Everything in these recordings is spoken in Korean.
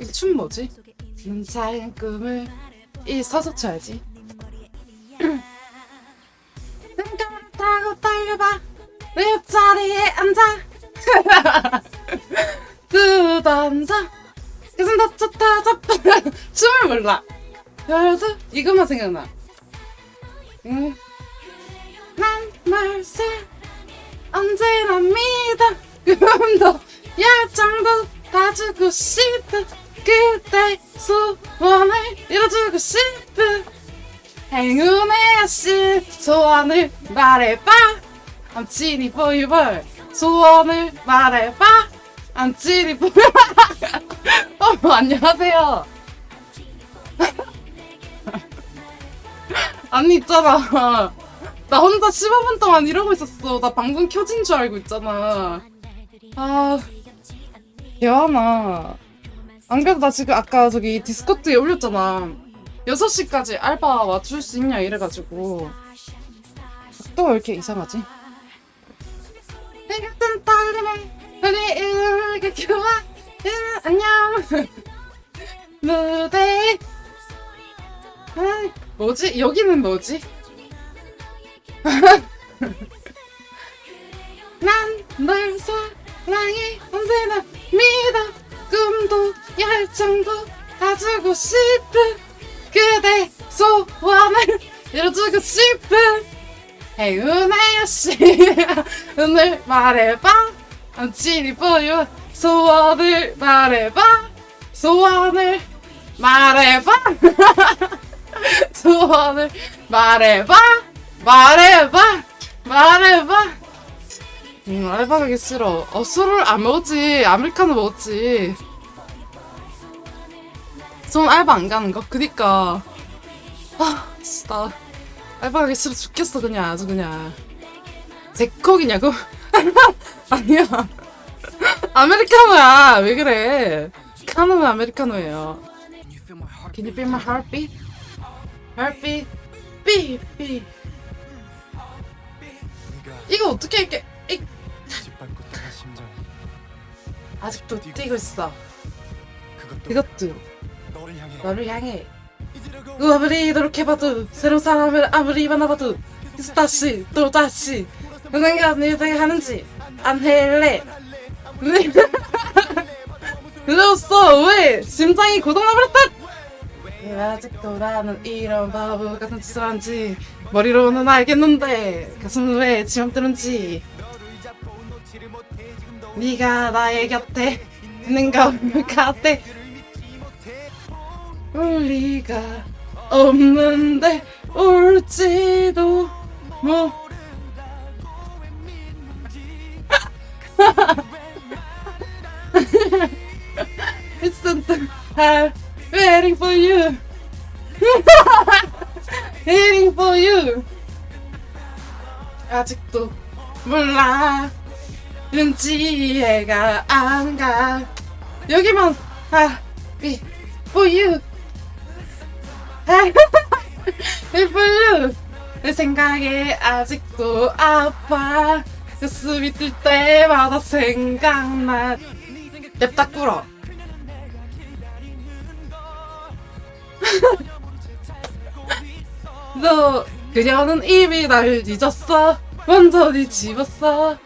이 춤 뭐지? 는 작은 꿈을 이 서서 쳐야지. 눈감을 타고 달려봐. 내 옆자리에 앉아. 두던져 가슴 다쳤다 잡아 춤을 몰라. 별도 이것만 생각나. 응. 난널 새 언제나 믿어. 꿈도 열정도 가지고 싶어 그때 소원을 이뤄주고 싶어 행운의 아씨 소원을 말해봐. I'm you boy 소원을 말해봐. I'm for you 어머 안녕하세요. 아니 있잖아. 나 혼자 15분 동안 이러고 있었어. 나 방송 켜진 줄 알고 있잖아. 아 개화나 안 그래도 나 지금 아까 저기 디스코드에 올렸잖아 6시까지 알바 와줄 수 있냐 이래가지고 또왜 이렇게 이상하지? 안녕 무대 아, 뭐지? 여기는 뭐지? 난 널 사랑해 언제나 믿어 꿈도 열정도 가지고 싶은 그대 소원을 이뤄주고 싶은 행운의 여신 오늘 말해봐. I'm you 소원을 말해봐. 소원을 말해봐. 소원을 말해봐. 말해봐. 말해봐 음 알바 가기 싫어. 어 술을 안 먹었지. 아메리카노 먹었지. 전 알바 안 가는 거? 그니까. 아 진짜. 알바 가기 싫어 죽겠어 그냥 아주 그냥. 제콕이냐고? 아니야. 아메리카노야. 왜 그래? 카노는 아메리카노예요. Can you feel my heartbeat? Heartbeat? Beat beat 이거 어떻게 이렇게 이, 아직도 뛰고 있어. 그것도 너를 향해. 너를 향해. 그 아무리 노력해봐도 새로운 사람을 아무리 만나봐도 다시 또 다시 누군가 내가 하는지 안 할래. 늦었어. 왜? 심장이 고장나버렸다. 왜 아직도 나는 이런 바보 같은 짓을 하는지 머리로는 알겠는데 가슴은 왜 지맘대로인지 네가 나의 곁에 있는 것 같아 올 리가 없는데 올지도 뭐 Isn't I'm waiting for you waiting for you 아직도 몰라 눈치가 안 가. 여기만 아 be for you 예뻐요 내 생각에 아직도 아파. 가슴이 뛸 때마다 생각나. 냅다 꿇어. 너 그녀는 이미 날 잊었어. 완전히 집었어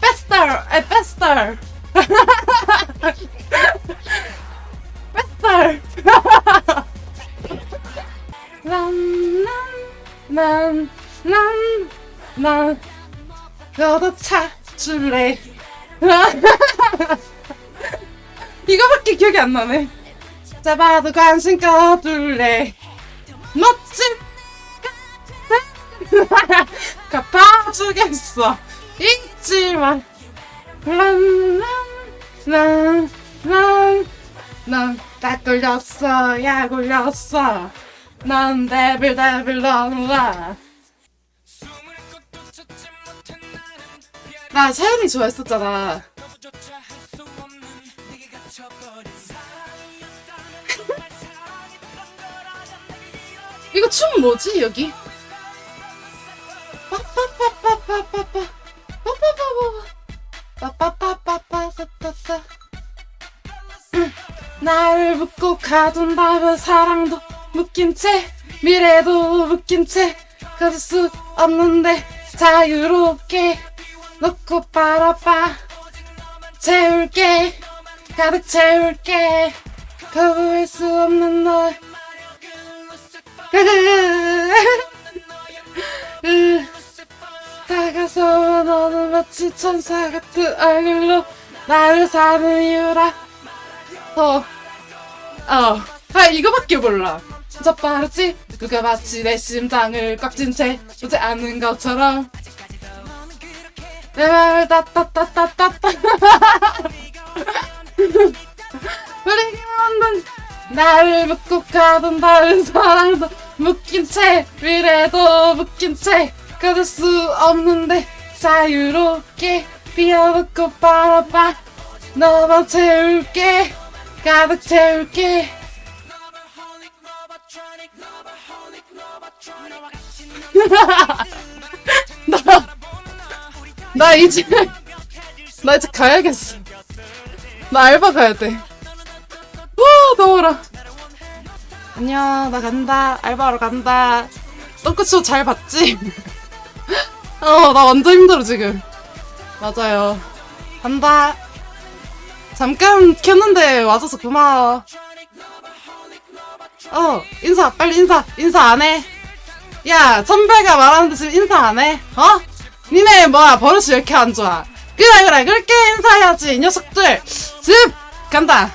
Faster! Uh, faster! faster! 난, 난, 난, 난, 너도 찾줄래. 이거밖에 기억이 안 나네. 잡아도 관심 꺼둘래. 멋진 갚아주겠어. 잊지마. 난난난난난다 굴렸어, 야 굴렸어. 난 데빌 데빌 넌라. 나 샤이니 좋아했었잖아. 이거 춤 뭐지 여기? 나를 묶고 가둔다면 사랑도 묶인 채 미래도 묶인 채 가질 수 없는데 자유롭게 놓고 바라봐 채울게 가득 채울게 거부할 수 없는 널 으, 다가서 너는 마치 천사 같은 얼굴로 나를 사는 이유라. 어, 어, 아 이거밖에 몰라. 진짜 빠르지? 누가 마치 내 심장을 꽉쥔 채 보지 않는 것처럼. 내 맘을 따따따따따따. 우리가 만든 나를 묶고 가던 다른 사랑도 묶인 채 미래도 묶인 채 가질 수 없는데 자유롭게 비워놓고 바라봐. 너만 채울게 가득 채울게. 나, 나 이제 나 이제 가야겠어. 나 알바 가야 돼. 와, 더워라. 안녕, 나 간다. 알바하러 간다. 똥꼬치도 잘 봤지? 어, 나 완전 힘들어, 지금. 맞아요. 간다. 잠깐 켰는데 와줘서 고마워. 어, 인사, 빨리 인사. 인사 안 해. 야, 선배가 말하는데 지금 인사 안 해? 어? 니네 뭐야, 버릇이 왜 이렇게 안 좋아? 그래, 그래, 그렇게 인사해야지, 이 녀석들. 습! 간다.